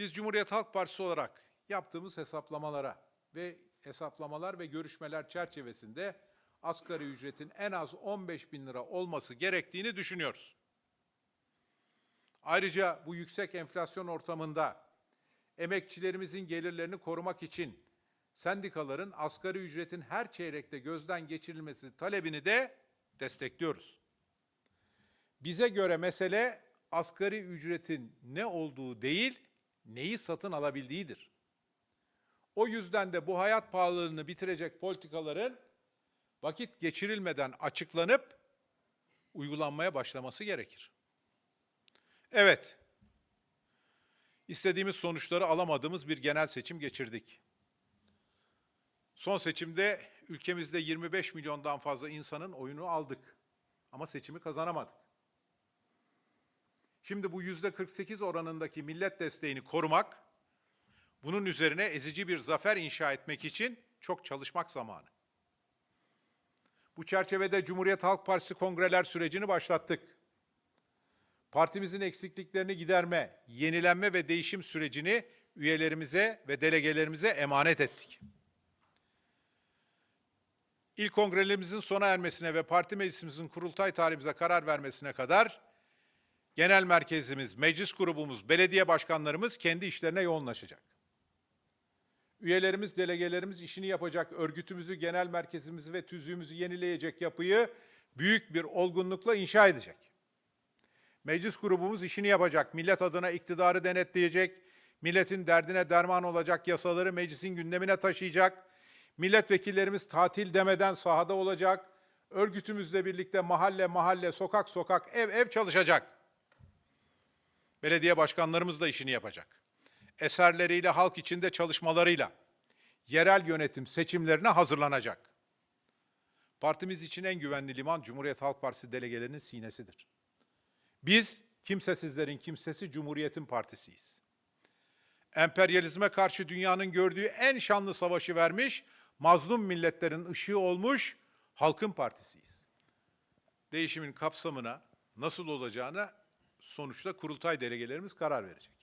Biz Cumhuriyet Halk Partisi olarak yaptığımız hesaplamalara ve hesaplamalar ve görüşmeler çerçevesinde asgari ücretin en az 15 bin lira olması gerektiğini düşünüyoruz. Ayrıca bu yüksek enflasyon ortamında emekçilerimizin gelirlerini korumak için sendikaların asgari ücretin her çeyrekte gözden geçirilmesi talebini de destekliyoruz. Bize göre mesele asgari ücretin ne olduğu değil, neyi satın alabildiğidir. O yüzden de bu hayat pahalılığını bitirecek politikaların vakit geçirilmeden açıklanıp uygulanmaya başlaması gerekir. Evet, istediğimiz sonuçları alamadığımız bir genel seçim geçirdik. Son seçimde ülkemizde 25 milyondan fazla insanın oyunu aldık ama seçimi kazanamadık. Şimdi bu yüzde 48 oranındaki millet desteğini korumak, bunun üzerine ezici bir zafer inşa etmek için çok çalışmak zamanı. Bu çerçevede Cumhuriyet Halk Partisi kongreler sürecini başlattık. Partimizin eksikliklerini giderme, yenilenme ve değişim sürecini üyelerimize ve delegelerimize emanet ettik. İlk kongrelerimizin sona ermesine ve parti meclisimizin kurultay tarihimize karar vermesine kadar genel merkezimiz, meclis grubumuz, belediye başkanlarımız kendi işlerine yoğunlaşacak. Üyelerimiz, delegelerimiz işini yapacak, örgütümüzü, genel merkezimizi ve tüzüğümüzü yenileyecek yapıyı büyük bir olgunlukla inşa edecek. Meclis grubumuz işini yapacak, millet adına iktidarı denetleyecek, milletin derdine derman olacak yasaları meclisin gündemine taşıyacak, milletvekillerimiz tatil demeden sahada olacak, örgütümüzle birlikte mahalle mahalle, sokak sokak, ev ev çalışacak. Belediye başkanlarımız da işini yapacak. Eserleriyle, halk içinde çalışmalarıyla yerel yönetim seçimlerine hazırlanacak. Partimiz için en güvenli liman Cumhuriyet Halk Partisi delegelerinin sinesidir. Biz kimsesizlerin kimsesi Cumhuriyet'in partisiyiz. Emperyalizme karşı dünyanın gördüğü en şanlı savaşı vermiş, mazlum milletlerin ışığı olmuş halkın partisiyiz. Değişimin kapsamına nasıl olacağına sonuçta kurultay delegelerimiz karar verecek.